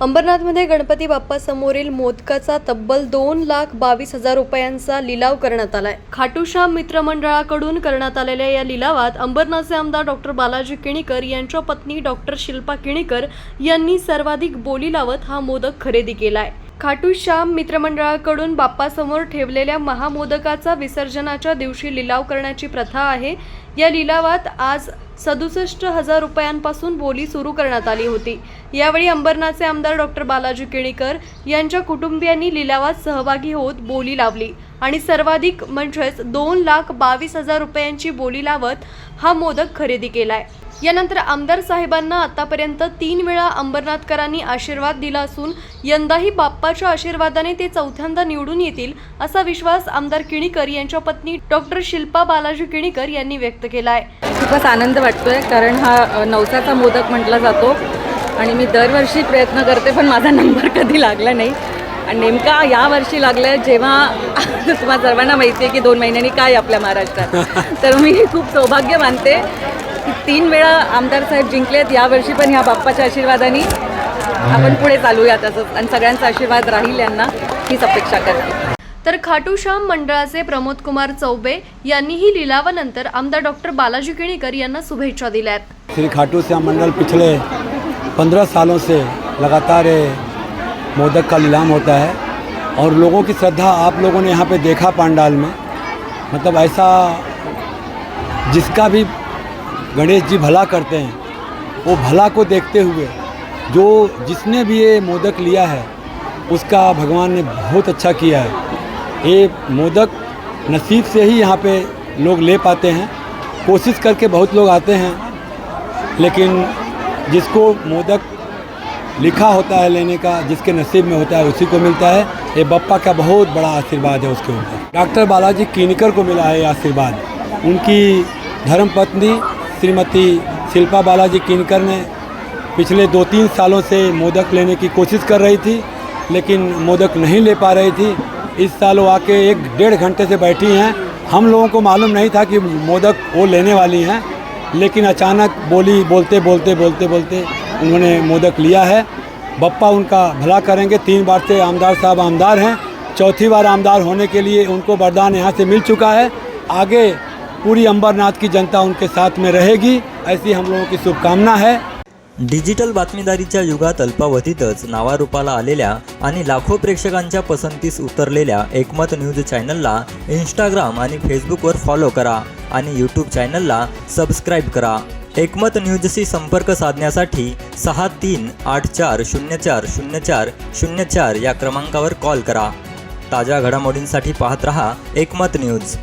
अंबरनाथमध्ये गणपती बाप्पासमोरील मोदकाचा तब्बल दोन लाख बावीस हजार रुपयांचा लिलाव करण्यात आलाय. खाटूश्याम मित्रमंडळाकडून करण्यात आलेल्या या लिलावात अंबरनाथचे आमदार डॉक्टर बालाजी किणीकर यांच्या पत्नी डॉक्टर शिल्पा किणीकर यांनी सर्वाधिक बोली लावत हा मोदक खरेदी केलाय. खाटूश्याम मित्रमंडळाकडून बाप्पासमोर ठेवलेल्या महामोदकाचा विसर्जनाच्या दिवशी लिलाव करण्याची प्रथा आहे. या लिलावात आज सदुसष्ट हजार रुपयांपासून बोली सुरू करण्यात आली होती. यावेळी अंबरनाथचे आमदार डॉक्टर बालाजी केणीकर यांच्या कुटुंबियांनी लिलावात सहभागी होत बोली लावली आणि सर्वाधिक म्हणजेच दोन लाख बावीस हजार रुपयांची बोली लावत हा मोदक खरेदी केलाय. यानंतर आमदार साहेबांना आतापर्यंत तीन वेळा अंबरनाथकरांनी आशीर्वाद दिला असून यंदाही बाप्पाच्या आशीर्वादाने ते चौथ्यांदा निवडून येतील असा विश्वास आमदार किणीकर यांच्या पत्नी डॉक्टर शिल्पा बालाजी किणीकर यांनी व्यक्त केला आहे खूपच आनंद वाटतोय कारण हा नवसाचा मोदक म्हटला जातो. आणि मी दरवर्षी प्रयत्न करते पण माझा नंबर कधी लागला नाही. आणि नेमका या वर्षी लागला जेव्हा तुम्हाला सर्वांना माहिती आहे की दोन महिन्यांनी काय आपल्या महाराष्ट्रात. तर मी खूप सौभाग्य मानते. की तीन वेळा आमदार साहेब जिंकलेत यावर्षी पण ह्या बाप्पाच्या आशीर्वादाने आपण पुढे चालूया तसंच आणि सगळ्यांचा आशीर्वाद राहील यांना हीच अपेक्षा करते. तर खाटूश्याम मंडळाचे प्रमोद कुमार चौबे यांनीही लिलावानंतर आमदार डॉक्टर बालाजी किणीकर यांना शुभेच्छा दिल्यात. श्री खाटू श्याम मंडल पिछले पंद्रह सालों से लगातार ये मोदक का नीलाम होता है और लोगों की श्रद्धा आप लोगों ने यहाँ पे देखा पंडाल में। मतलब ऐसा जिसका भी गणेश जी भला करते हैं। वो भला को देखते हुए जो जिसने भी ये मोदक लिया है, उसका भगवान ने बहुत अच्छा किया है। ये मोदक नसीब से ही यहाँ पे लोग ले पाते हैं। कोशिश करके बहुत लोग आते हैं, लेकिन जिसको मोदक लिखा होता है लेने का, जिसके नसीब में होता है, उसी को मिलता है। ये बप्पा का बहुत बड़ा आशीर्वाद है उसके ऊपर। डॉक्टर बालाजी किनकर को मिला है आशीर्वाद। उनकी धर्मपत्नी श्रीमती शिल्पा बालाजी किनकर ने पिछले दो तीन सालों से मोदक लेने की कोशिश कर रही थी, लेकिन मोदक नहीं ले पा रही थी। इस साल वो आके एक डेढ़ घंटे से बैठी हैं। हम लोगों को मालूम नहीं था कि मोदक वो लेने वाली हैं, लेकिन अचानक बोली, बोलते बोलते बोलते बोलते उन्होंने मोदक लिया है। बप्पा उनका भला करेंगे। तीन बार से आमदार साहब आमदार हैं। चौथी बार आमदार होने के लिए उनको वरदान यहाँ से मिल चुका है। आगे पूरी अंबरनाथ की जनता उनके साथ में रहेगी। ऐसी हम लोगों की शुभकामना है। डिजिटल बातमीदारीच्या युगात अल्पावधीतच नावारूपाला आलेल्या आणि लाखो प्रेक्षकांच्या पसंतीस उतरलेल्या एकमत न्यूज चॅनलला इंस्टाग्राम आणि फेसबुकवर फॉलो करा आणि यूट्यूब चॅनलला सबस्क्राईब करा. एकमत न्यूजशी संपर्क साधण्यासाठी सहा तीन आठ चार शून्य चार शून्य चार शून्य चार या क्रमांकावर कॉल करा. ताज्या घडामोडींसाठी पाहत रहा एकमत न्यूज.